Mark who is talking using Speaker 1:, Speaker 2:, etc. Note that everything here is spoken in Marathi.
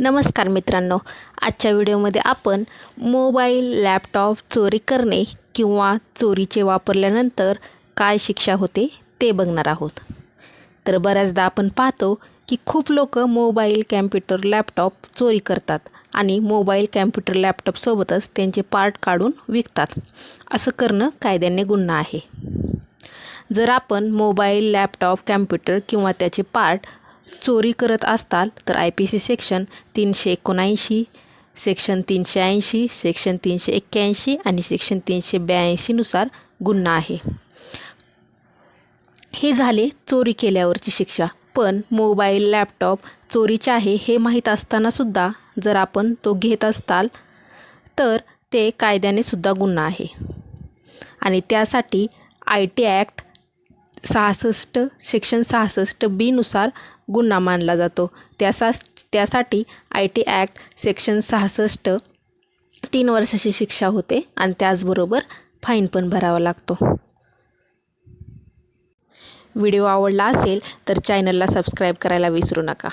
Speaker 1: नमस्कार मित्रांनो. आजच्या व्हिडिओमध्ये आपण मोबाईल लॅपटॉप चोरी करणे किंवा चोरीचे वापरल्यानंतर काय शिक्षा होते ते बघणार आहोत. तर बऱ्याचदा आपण पाहतो की खूप लोक मोबाईल कॅम्प्युटर लॅपटॉप चोरी करतात आणि मोबाईल कॅम्प्युटर लॅपटॉपसोबतच त्यांचे पार्ट काढून विकतात. असं करणं कायद्याने गुन्हा आहे. जर आपण मोबाईल लॅपटॉप कॅम्प्युटर किंवा त्याचे पार्ट चोरी करत असताल तर आय पी सी सेक्शन तीनशे एकोणऐंशी सेक्शन तीनशे ऐंशी सेक्शन तीनशे एक्क्याऐंशी आणि सेक्शन तीनशे ब्याऐंशीनुसार गुन्हा आहे. हे झाले चोरी केल्यावरची शिक्षा. पण मोबाईल लॅपटॉप चोरीचे आहे हे माहीत असतानासुद्धा जर आपण तो घेत असताल तर ते कायद्याने सुद्धा गुन्हा आहे. आणि त्यासाठी आय टी ॲक्ट सहासष्ट सेक्शन सहासष्ट बीनुसार गुन्हा मानला जातो. त्यासा त्यासाठी आय टी ॲक्ट सेक्शन सहासष्ट तीन वर्षाची शिक्षा होते आणि त्याचबरोबर फाईन पण भरावा लागतो. व्हिडिओ आवडला असेल तर चॅनलला सबस्क्राईब करायला विसरू नका.